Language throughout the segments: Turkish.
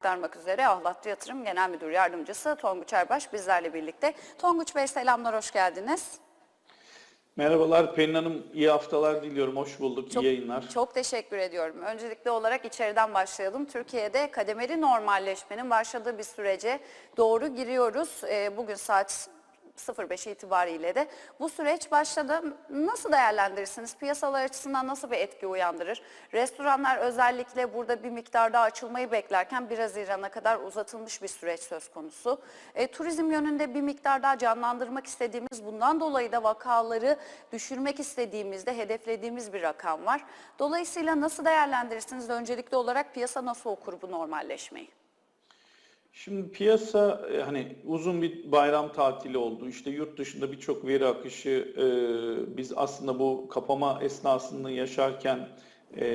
aktarmak üzere Ahlatlı Yatırım Genel Müdür Yardımcısı Tonguç Erbaş bizlerle birlikte. Tonguç Bey selamlar, hoş geldiniz. Merhabalar Pelin Hanım, iyi haftalar diliyorum. Hoş bulduk, Çok, iyi yayınlar. Çok teşekkür ediyorum. Öncelikli olarak içeriden başlayalım. Türkiye'de kademeli normalleşmenin başladığı bir sürece doğru giriyoruz. Ee, Bugün saat 05 itibariyle de bu süreç başladı. Nasıl değerlendirirsiniz? Piyasalar açısından nasıl bir etki uyandırır? Restoranlar özellikle burada bir miktar daha açılmayı beklerken 1 Haziran'a kadar uzatılmış bir süreç söz konusu. E, turizm yönünde bir miktar daha canlandırmak istediğimiz, bundan dolayı da vakaları düşürmek istediğimizde hedeflediğimiz bir rakam var. Dolayısıyla nasıl değerlendirirsiniz? Öncelikli olarak piyasa nasıl okur bu normalleşmeyi? Şimdi piyasa e, hani uzun bir bayram tatili oldu. İşte yurt dışında birçok veri akışı e, biz aslında bu kapama esnasını yaşarken e,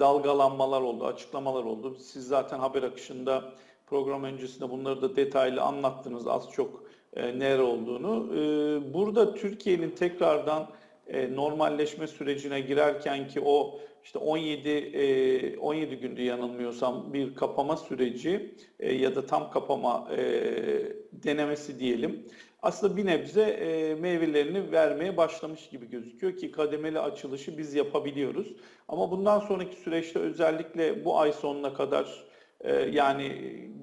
dalgalanmalar oldu, açıklamalar oldu. Siz zaten haber akışında program öncesinde bunları da detaylı anlattınız az çok e, nere olduğunu. E, burada Türkiye'nin tekrardan e, normalleşme sürecine girerken ki o işte 17 e, 17 gündü yanılmıyorsam bir kapama süreci e, ya da tam kapama e, denemesi diyelim. Aslında bir nebze e, meyvelerini vermeye başlamış gibi gözüküyor ki kademeli açılışı biz yapabiliyoruz. Ama bundan sonraki süreçte özellikle bu ay sonuna kadar yani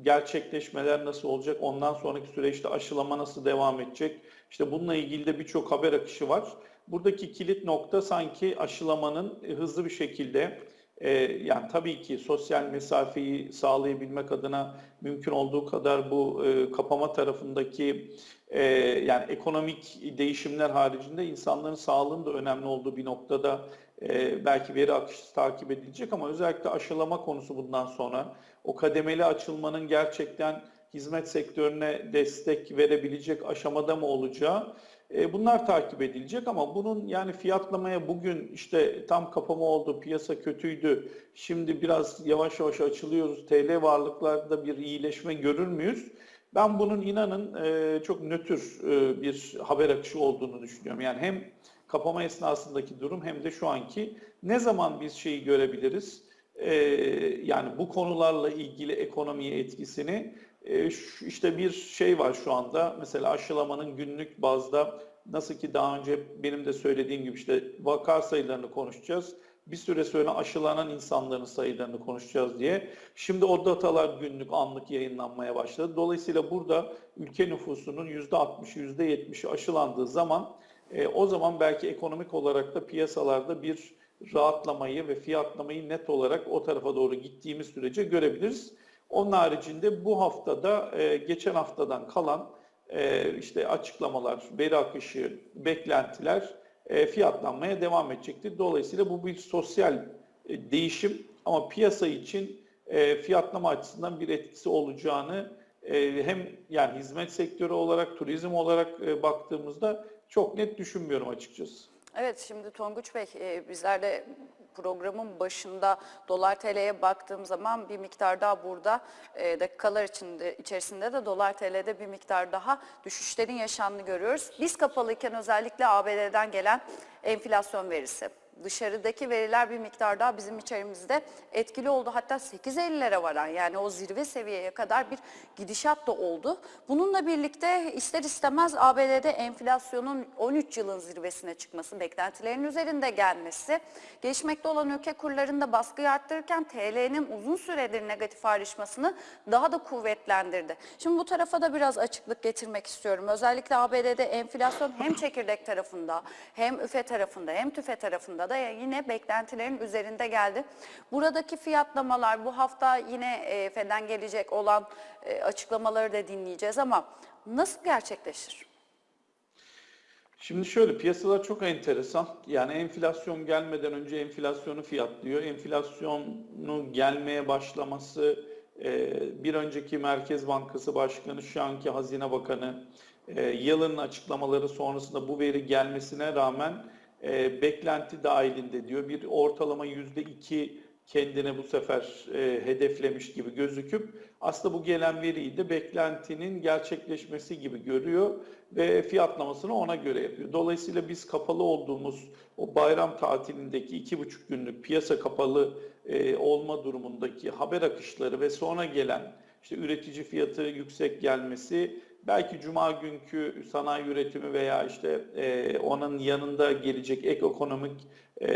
gerçekleşmeler nasıl olacak? Ondan sonraki süreçte aşılama nasıl devam edecek? İşte bununla ilgili de birçok haber akışı var. Buradaki kilit nokta sanki aşılamanın hızlı bir şekilde e, yani tabii ki sosyal mesafeyi sağlayabilmek adına mümkün olduğu kadar bu e, kapama tarafındaki e, yani ekonomik değişimler haricinde insanların sağlığının da önemli olduğu bir noktada e, belki veri akışı takip edilecek ama özellikle aşılama konusu bundan sonra o kademeli açılmanın gerçekten hizmet sektörüne destek verebilecek aşamada mı olacağı e, bunlar takip edilecek ama bunun yani fiyatlamaya bugün işte tam kapama oldu, piyasa kötüydü, şimdi biraz yavaş yavaş açılıyoruz, TL varlıklarda bir iyileşme görür müyüz? Ben bunun inanın e, çok nötr e, bir haber akışı olduğunu düşünüyorum. Yani hem kapama esnasındaki durum hem de şu anki ne zaman biz şeyi görebiliriz? E, yani bu konularla ilgili ekonomiye etkisini e, şu- işte bir şey var şu anda mesela aşılamanın günlük bazda nasıl ki daha önce benim de söylediğim gibi işte vaka sayılarını konuşacağız. Bir süre sonra aşılanan insanların sayılarını konuşacağız diye. Şimdi o datalar günlük anlık yayınlanmaya başladı. Dolayısıyla burada ülke nüfusunun %60'ı %70'i aşılandığı zaman e, o zaman belki ekonomik olarak da piyasalarda bir rahatlamayı ve fiyatlamayı net olarak o tarafa doğru gittiğimiz sürece görebiliriz. Onun haricinde bu haftada e, geçen haftadan kalan e, işte açıklamalar, veri akışı, beklentiler e, fiyatlanmaya devam edecektir. Dolayısıyla bu bir sosyal e, değişim ama piyasa için e, fiyatlama açısından bir etkisi olacağını e, hem yani hizmet sektörü olarak, turizm olarak e, baktığımızda çok net düşünmüyorum açıkçası. Evet şimdi Tonguç Bey e, bizler programın başında dolar TL'ye baktığım zaman bir miktar daha burada e, dakikalar içinde, içerisinde de dolar TL'de bir miktar daha düşüşlerin yaşandığını görüyoruz. Biz kapalıyken özellikle ABD'den gelen enflasyon verisi. Dışarıdaki veriler bir miktar daha bizim içerimizde etkili oldu. Hatta 8.50'lere varan yani o zirve seviyeye kadar bir gidişat da oldu. Bununla birlikte ister istemez ABD'de enflasyonun 13 yılın zirvesine çıkması, beklentilerin üzerinde gelmesi, gelişmekte olan ülke kurlarında baskıyı arttırırken TL'nin uzun süredir negatif ayrışmasını daha da kuvvetlendirdi. Şimdi bu tarafa da biraz açıklık getirmek istiyorum. Özellikle ABD'de enflasyon hem çekirdek tarafında hem üfe tarafında hem tüfe tarafında da yine beklentilerin üzerinde geldi. Buradaki fiyatlamalar bu hafta yine e, Fed'den gelecek olan e, açıklamaları da dinleyeceğiz ama nasıl gerçekleşir? Şimdi şöyle piyasalar çok enteresan. Yani enflasyon gelmeden önce enflasyonu fiyatlıyor. Enflasyonu gelmeye başlaması e, bir önceki Merkez Bankası Başkanı, şu anki Hazine Bakanı e, yılın açıklamaları sonrasında bu veri gelmesine rağmen e, beklenti dahilinde diyor. Bir ortalama yüzde iki kendine bu sefer e, hedeflemiş gibi gözüküp aslında bu gelen veriyi de beklentinin gerçekleşmesi gibi görüyor ve fiyatlamasını ona göre yapıyor. Dolayısıyla biz kapalı olduğumuz o bayram tatilindeki iki buçuk günlük piyasa kapalı e, olma durumundaki haber akışları ve sonra gelen işte üretici fiyatı yüksek gelmesi belki cuma günkü sanayi üretimi veya işte e, onun yanında gelecek ek ekonomik e,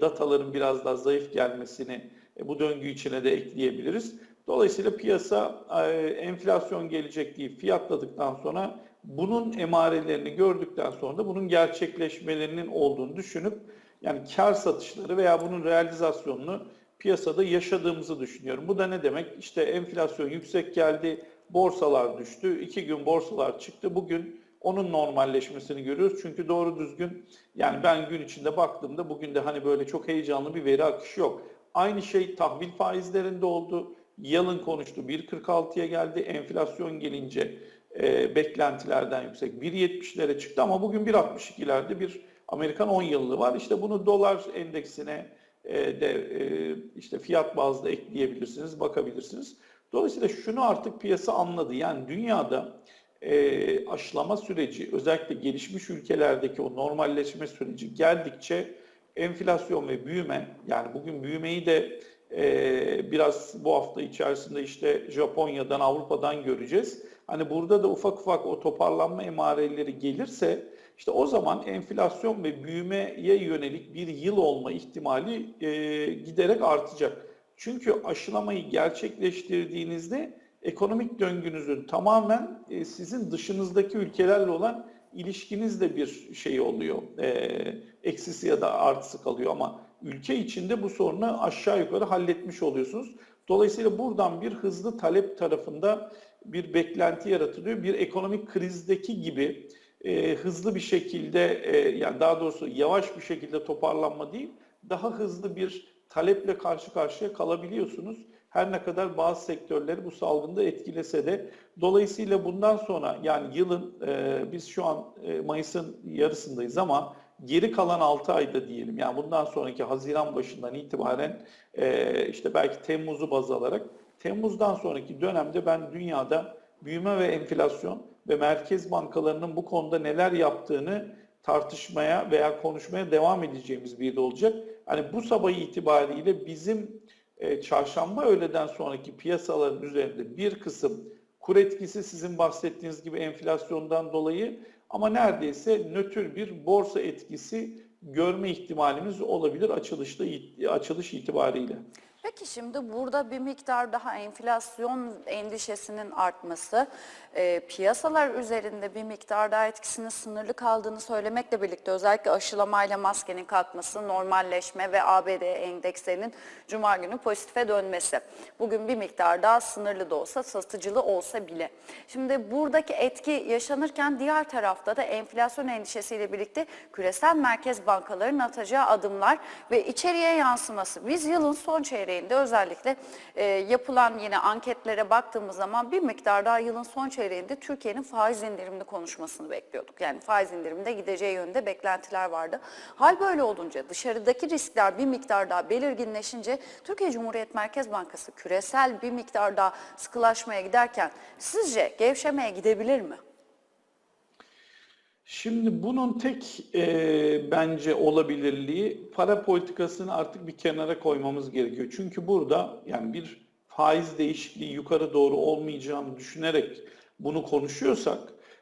dataların biraz daha zayıf gelmesini e, bu döngü içine de ekleyebiliriz. Dolayısıyla piyasa e, enflasyon gelecek diye fiyatladıktan sonra bunun emarelerini gördükten sonra da bunun gerçekleşmelerinin olduğunu düşünüp yani kar satışları veya bunun realizasyonunu piyasada yaşadığımızı düşünüyorum. Bu da ne demek? İşte enflasyon yüksek geldi, borsalar düştü, iki gün borsalar çıktı. Bugün onun normalleşmesini görüyoruz. Çünkü doğru düzgün yani ben gün içinde baktığımda bugün de hani böyle çok heyecanlı bir veri akışı yok. Aynı şey tahvil faizlerinde oldu. Yalın konuştu 1.46'ya geldi. Enflasyon gelince e, beklentilerden yüksek 1.70'lere çıktı ama bugün 1.62'lerde bir Amerikan 10 yıllığı var. İşte bunu dolar endeksine e, de e, işte fiyat bazlı ekleyebilirsiniz, bakabilirsiniz. Dolayısıyla şunu artık piyasa anladı. Yani dünyada e, aşılama süreci, özellikle gelişmiş ülkelerdeki o normalleşme süreci geldikçe enflasyon ve büyüme, yani bugün büyümeyi de e, biraz bu hafta içerisinde işte Japonya'dan, Avrupa'dan göreceğiz. Hani burada da ufak ufak o toparlanma emareleri gelirse işte o zaman enflasyon ve büyümeye yönelik bir yıl olma ihtimali e, giderek artacak. Çünkü aşılamayı gerçekleştirdiğinizde ekonomik döngünüzün tamamen e, sizin dışınızdaki ülkelerle olan ilişkinizde bir şey oluyor. E, eksisi ya da artısı kalıyor ama ülke içinde bu sorunu aşağı yukarı halletmiş oluyorsunuz. Dolayısıyla buradan bir hızlı talep tarafında bir beklenti yaratılıyor. Bir ekonomik krizdeki gibi e, hızlı bir şekilde e, yani daha doğrusu yavaş bir şekilde toparlanma değil, daha hızlı bir taleple karşı karşıya kalabiliyorsunuz. Her ne kadar bazı sektörleri bu salgında etkilese de. Dolayısıyla bundan sonra yani yılın e, biz şu an e, Mayıs'ın yarısındayız ama geri kalan 6 ayda diyelim yani bundan sonraki Haziran başından itibaren e, işte belki Temmuz'u baz alarak Temmuz'dan sonraki dönemde ben dünyada büyüme ve enflasyon ve merkez bankalarının bu konuda neler yaptığını tartışmaya veya konuşmaya devam edeceğimiz bir de olacak. Hani bu sabah itibariyle bizim e, çarşamba öğleden sonraki piyasaların üzerinde bir kısım kur etkisi sizin bahsettiğiniz gibi enflasyondan dolayı ama neredeyse nötr bir borsa etkisi görme ihtimalimiz olabilir açılışta açılış itibariyle. Peki şimdi burada bir miktar daha enflasyon endişesinin artması, e, piyasalar üzerinde bir miktar daha etkisinin sınırlı kaldığını söylemekle birlikte özellikle aşılamayla maskenin kalkması, normalleşme ve ABD endekslerinin cuma günü pozitife dönmesi. Bugün bir miktar daha sınırlı da olsa, satıcılı olsa bile. Şimdi buradaki etki yaşanırken diğer tarafta da enflasyon endişesiyle birlikte küresel merkez bankalarının atacağı adımlar ve içeriye yansıması. Biz yılın son çeyreğinde özellikle e, yapılan yine anketlere baktığımız zaman bir miktar daha yılın son çeyreğinde Türkiye'nin faiz indirimli konuşmasını bekliyorduk. Yani faiz indiriminde gideceği yönde beklentiler vardı. Hal böyle olunca dışarıdaki riskler bir miktar daha belirginleşince Türkiye Cumhuriyet Merkez Bankası küresel bir miktar daha sıkılaşmaya giderken sizce gevşemeye gidebilir mi? Şimdi bunun tek e, bence olabilirliği para politikasını artık bir kenara koymamız gerekiyor. Çünkü burada yani bir faiz değişikliği yukarı doğru olmayacağını düşünerek bunu konuşuyorsak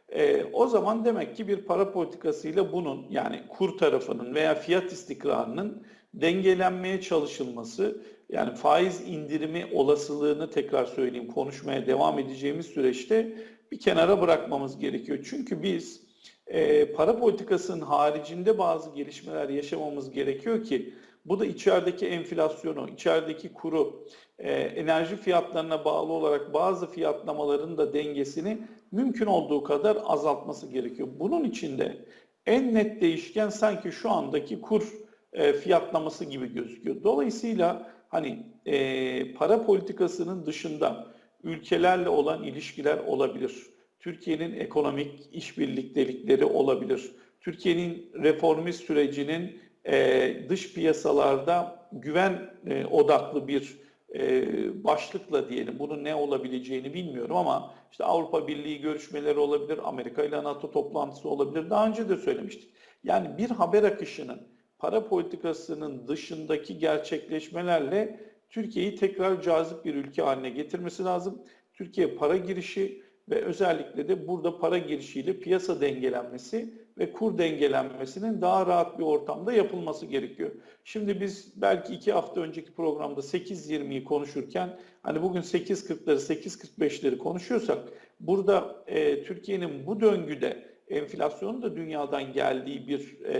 e, o zaman demek ki bir para politikasıyla bunun yani kur tarafının veya fiyat istikrarının dengelenmeye çalışılması yani faiz indirimi olasılığını tekrar söyleyeyim konuşmaya devam edeceğimiz süreçte bir kenara bırakmamız gerekiyor. Çünkü biz e, para politikasının haricinde bazı gelişmeler yaşamamız gerekiyor ki bu da içerideki enflasyonu, içerideki kuru, e, enerji fiyatlarına bağlı olarak bazı fiyatlamaların da dengesini mümkün olduğu kadar azaltması gerekiyor. Bunun içinde en net değişken sanki şu andaki kur e, fiyatlaması gibi gözüküyor. Dolayısıyla hani e, para politikasının dışında ülkelerle olan ilişkiler olabilir. Türkiye'nin ekonomik işbirliktelikleri olabilir. Türkiye'nin reformist sürecinin e, dış piyasalarda güven e, odaklı bir e, başlıkla diyelim. Bunun ne olabileceğini bilmiyorum ama işte Avrupa Birliği görüşmeleri olabilir, Amerika ile NATO toplantısı olabilir. Daha önce de söylemiştik. Yani bir haber akışının para politikasının dışındaki gerçekleşmelerle Türkiye'yi tekrar cazip bir ülke haline getirmesi lazım. Türkiye para girişi ve özellikle de burada para girişiyle piyasa dengelenmesi ve kur dengelenmesinin daha rahat bir ortamda yapılması gerekiyor. Şimdi biz belki iki hafta önceki programda 8.20'yi konuşurken hani bugün 8.40'ları 8.45'leri konuşuyorsak burada e, Türkiye'nin bu döngüde enflasyonun da dünyadan geldiği bir e,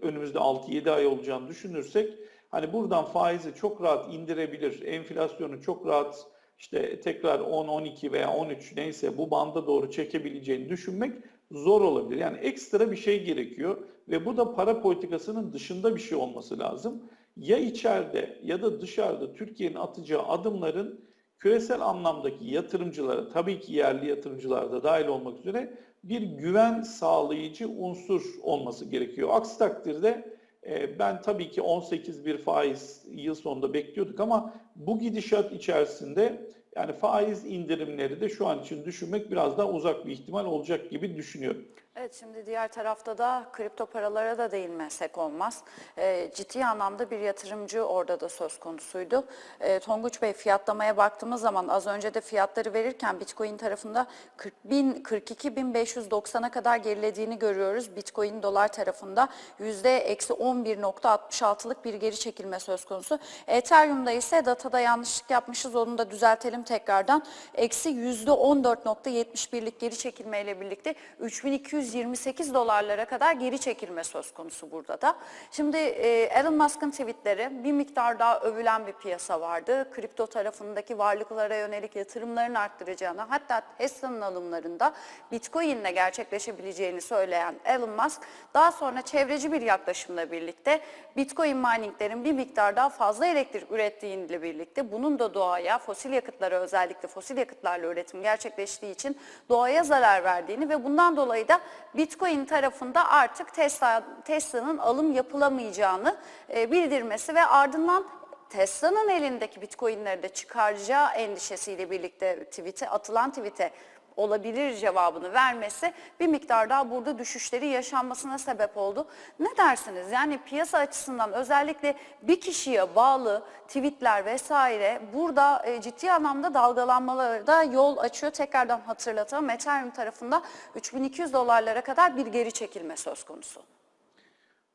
önümüzde 6-7 ay olacağını düşünürsek hani buradan faizi çok rahat indirebilir, enflasyonu çok rahat işte tekrar 10, 12 veya 13 neyse bu banda doğru çekebileceğini düşünmek zor olabilir. Yani ekstra bir şey gerekiyor ve bu da para politikasının dışında bir şey olması lazım. Ya içeride ya da dışarıda Türkiye'nin atacağı adımların küresel anlamdaki yatırımcılara, tabii ki yerli yatırımcılar da dahil olmak üzere bir güven sağlayıcı unsur olması gerekiyor. Aksi takdirde ben tabii ki 18 bir faiz yıl sonunda bekliyorduk ama bu gidişat içerisinde yani faiz indirimleri de şu an için düşünmek biraz daha uzak bir ihtimal olacak gibi düşünüyorum. Evet şimdi diğer tarafta da kripto paralara da değinmesek olmaz. Ee, ciddi anlamda bir yatırımcı orada da söz konusuydu. Ee, Tonguç Bey fiyatlamaya baktığımız zaman az önce de fiyatları verirken Bitcoin tarafında 40 bin, 42.590'a kadar gerilediğini görüyoruz. Bitcoin dolar tarafında yüzde eksi 11.66'lık bir geri çekilme söz konusu. Ethereum'da ise datada yanlışlık yapmışız onu da düzeltelim tekrardan. Eksi yüzde 14.71'lik geri çekilmeyle birlikte 3228 dolarlara kadar geri çekilme söz konusu burada da. Şimdi e, Elon Musk'ın tweetleri bir miktar daha övülen bir piyasa vardı. Kripto tarafındaki varlıklara yönelik yatırımlarını arttıracağını hatta Tesla'nın alımlarında Bitcoin'le gerçekleşebileceğini söyleyen Elon Musk daha sonra çevreci bir yaklaşımla birlikte Bitcoin mininglerin bir miktar daha fazla elektrik ürettiğiyle birlikte bunun da doğaya, fosil yakıtlara özellikle fosil yakıtlarla üretim gerçekleştiği için doğaya zarar verdiğini ve bundan dolayı da Bitcoin tarafında artık Tesla Tesla'nın alım yapılamayacağını e, bildirmesi ve ardından Tesla'nın elindeki Bitcoin'leri de çıkaracağı endişesiyle birlikte tweet'e atılan tweet'e olabilir cevabını vermesi bir miktar daha burada düşüşleri yaşanmasına sebep oldu. Ne dersiniz? Yani piyasa açısından özellikle bir kişiye bağlı tweetler vesaire burada e, ciddi anlamda dalgalanmalara da yol açıyor. Tekrardan hatırlatalım. Ethereum tarafında 3200 dolarlara kadar bir geri çekilme söz konusu.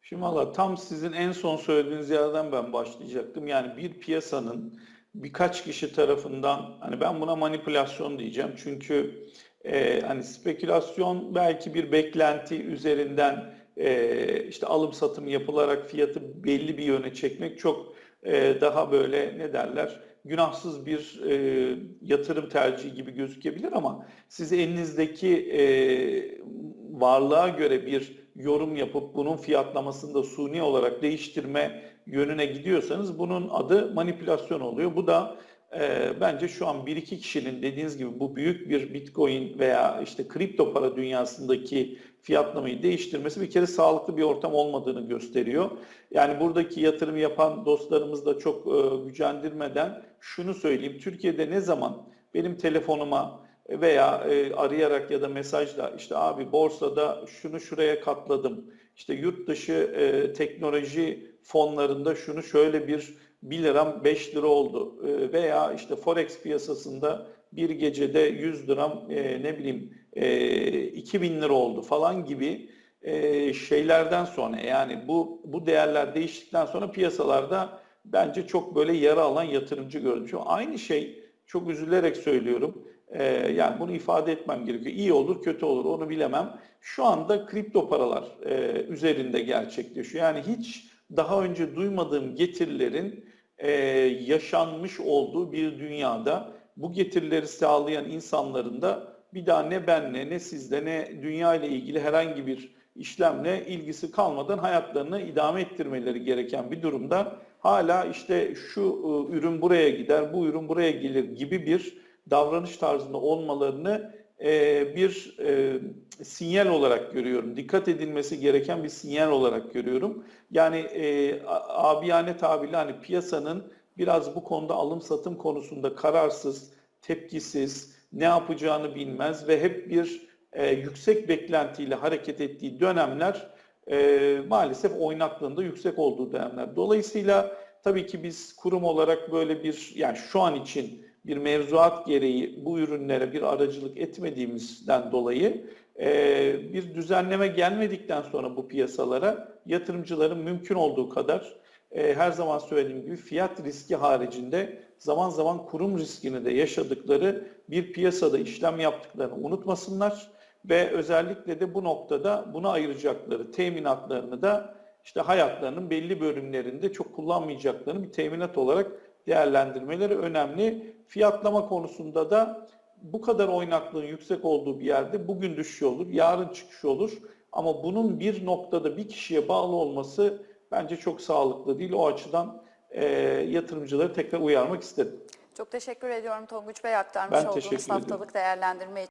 Şimdi valla tam sizin en son söylediğiniz yerden ben başlayacaktım. Yani bir piyasanın birkaç kişi tarafından hani ben buna manipülasyon diyeceğim. Çünkü e, hani spekülasyon belki bir beklenti üzerinden e, işte alım satım yapılarak fiyatı belli bir yöne çekmek çok e, daha böyle ne derler günahsız bir e, yatırım tercihi gibi gözükebilir ama siz elinizdeki e, varlığa göre bir yorum yapıp bunun fiyatlamasını da suni olarak değiştirme yönüne gidiyorsanız bunun adı manipülasyon oluyor. Bu da e, bence şu an bir iki kişinin dediğiniz gibi bu büyük bir bitcoin veya işte kripto para dünyasındaki fiyatlamayı değiştirmesi bir kere sağlıklı bir ortam olmadığını gösteriyor. Yani buradaki yatırım yapan dostlarımız da çok e, gücendirmeden şunu söyleyeyim. Türkiye'de ne zaman benim telefonuma veya e, arayarak ya da mesajla işte abi borsada şunu şuraya katladım. İşte yurt dışı e, teknoloji fonlarında şunu şöyle bir 1 liram 5 lira oldu. E, veya işte forex piyasasında bir gecede 100 liram e, ne bileyim e, 2000 lira oldu falan gibi e, şeylerden sonra yani bu bu değerler değiştikten sonra piyasalarda bence çok böyle yara alan yatırımcı gördüm. Şu aynı şey çok üzülerek söylüyorum. Ee, yani bunu ifade etmem gerekiyor. İyi olur, kötü olur onu bilemem. Şu anda kripto paralar e, üzerinde gerçekleşiyor. Yani hiç daha önce duymadığım getirilerin e, yaşanmış olduğu bir dünyada bu getirileri sağlayan insanların da bir daha ne benle ne sizle ne dünya ile ilgili herhangi bir işlemle ilgisi kalmadan hayatlarını idame ettirmeleri gereken bir durumda hala işte şu e, ürün buraya gider, bu ürün buraya gelir gibi bir davranış tarzında olmalarını e, bir e, sinyal olarak görüyorum. Dikkat edilmesi gereken bir sinyal olarak görüyorum. Yani e, abiyane tabirle hani piyasanın biraz bu konuda alım satım konusunda kararsız, tepkisiz, ne yapacağını bilmez ve hep bir e, yüksek beklentiyle hareket ettiği dönemler e, maalesef oynaklığında yüksek olduğu dönemler. Dolayısıyla tabii ki biz kurum olarak böyle bir yani şu an için bir mevzuat gereği bu ürünlere bir aracılık etmediğimizden dolayı e, bir düzenleme gelmedikten sonra bu piyasalara yatırımcıların mümkün olduğu kadar e, her zaman söylediğim gibi fiyat riski haricinde zaman zaman kurum riskini de yaşadıkları bir piyasada işlem yaptıklarını unutmasınlar ve özellikle de bu noktada buna ayıracakları teminatlarını da işte hayatlarının belli bölümlerinde çok kullanmayacaklarını bir teminat olarak değerlendirmeleri önemli. Fiyatlama konusunda da bu kadar oynaklığın yüksek olduğu bir yerde bugün düşüş olur, yarın çıkış olur. Ama bunun bir noktada bir kişiye bağlı olması bence çok sağlıklı değil. O açıdan e, yatırımcıları tekrar uyarmak istedim. Çok teşekkür ediyorum Tonguç Bey aktarmış Ben olduğunuz haftalık değerlendirme için.